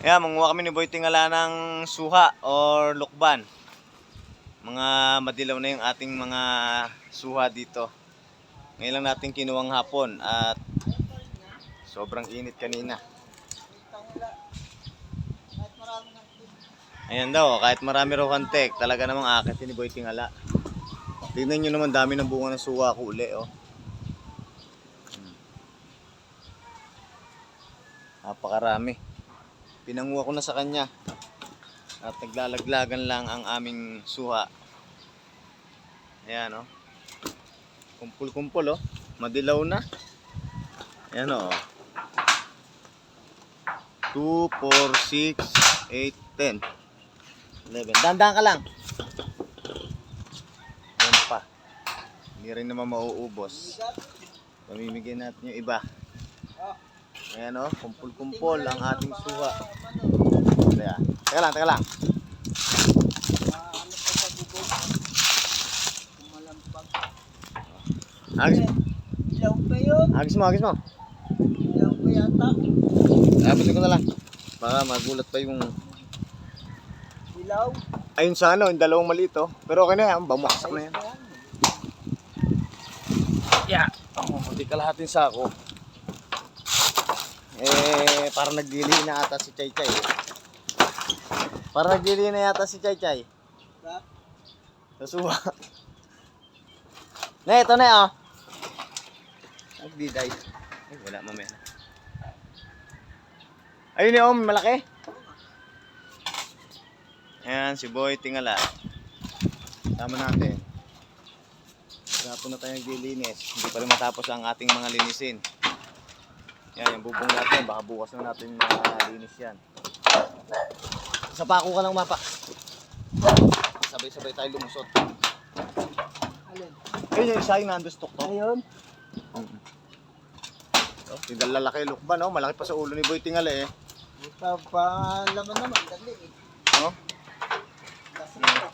Ayan, manguha kami ni Boy Tingala ng suha or lukban. Mga madilaw na yung ating mga suha dito. Ngayon lang natin kinuwang hapon at sobrang init kanina. Ayan daw, kahit marami raw kantek, talaga namang akit ni Boy Tingala. Tingnan nyo naman, dami ng bunga ng suha ko uli, oh. Hmm. Napakarami. Pinanguha ko na sa kanya. At naglalaglagan lang ang aming suha. Ayan, oh. Kumpul-kumpul, oh. Madilaw na. Ayan, oh. 2, 4, 6, 8, 10. 11. Dandan ka lang. Ayan pa. Hindi rin naman mauubos. Pamimigay natin yung iba. Ayan o, kumpul-kumpul ang ating suha. Kaya, teka lang, teka lang. Agis, Ilaw pa yun. agis mo, agis mo. Ilaw pa yata. Abutin ko na lang. Baka magulat pa yung... Ilaw. Ayun sa ano, yung dalawang maliit oh. Pero okay na yan, bamaksak na yan. Yeah. Oh, hindi kalahating sako. Eh, parang nagdili na ata si Chay Chay. Parang nagdili na yata si Chay Chay. Sa suha. Na, ito na oh. Nagdiday. Ay, wala mamaya na. Ayun eh, oh, malaki. Ayan, si Boy Tingala. Tama natin. Hapon na tayo naglilinis. Hindi pa rin matapos ang ating mga linisin. Yan, yung bubong natin. Baka bukas na natin malinis yan. Sa pako ka lang mapa. Sabay-sabay tayo lumusot. Alin? Ayun yung isa yung nandustok to. Ayun. Oh, yung lalaki lukba, no? Malaki pa sa ulo ni Boy Tingala eh. Ito pa laman naman. Dali eh. No? Kasi ito.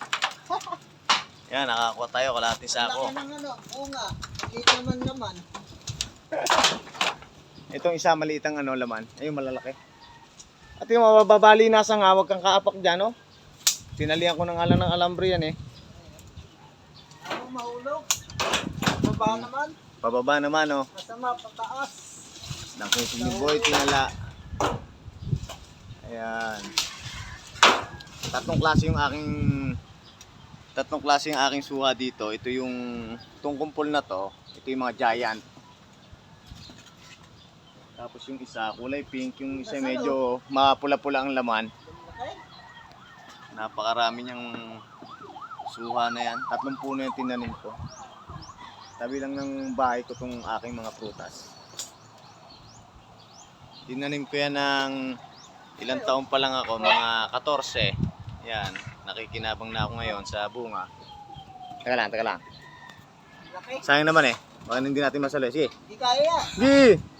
Yan, nakakuha tayo. Kalahati sa ako. Laki ng ano. Oo nga. Dito naman naman. Itong isa maliit ang ano, laman. Ayun, malalaki. At yung mababali nasa nga, huwag kang kaapak dyan, no? Tinalihan ko ng alang ng alambre yan eh. Ako mahulog. Baba naman. Pababa naman, no? Masama pataas. Nakisig ni Boy, tinala. Ayan. Tatlong klase yung aking tatlong klase yung aking suha dito. Ito yung kumpol na to. Ito yung mga giant. Tapos yung isa, kulay pink. Yung isa medyo mapula-pula ang laman. Napakarami niyang suha na yan. Tatlong puno yung tinanim ko. Tabi lang ng bahay ko tong aking mga prutas. Tinanim ko yan ng ilang taon pa lang ako, mga 14. Yan, nakikinabang na ako ngayon sa bunga. Teka lang, teka lang. Sayang naman eh. Baka hindi natin masali. Sige. Di kaya. Gi!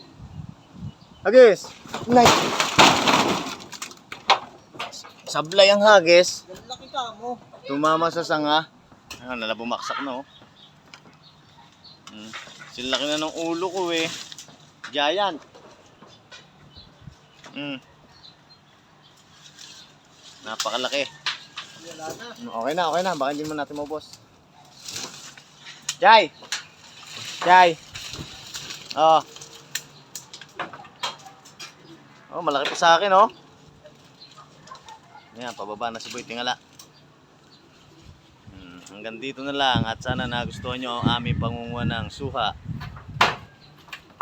Hagis! Nice! Sablay ang hagis. Laki ka mo. Tumama sa sanga. Ayun, nala bumaksak na oh. Hmm. Silaki na ng ulo ko eh. Giant. Hmm. Napakalaki. Wala na. Okay na, okay na. Baka hindi mo natin maubos. Jai! Jai! Oh. Oh, malaki pa sa akin, oh. Yan, pababa na si Boy Tingala. Hmm, hanggang dito na lang at sana nagustuhan nyo ang aming pangunguha ng suha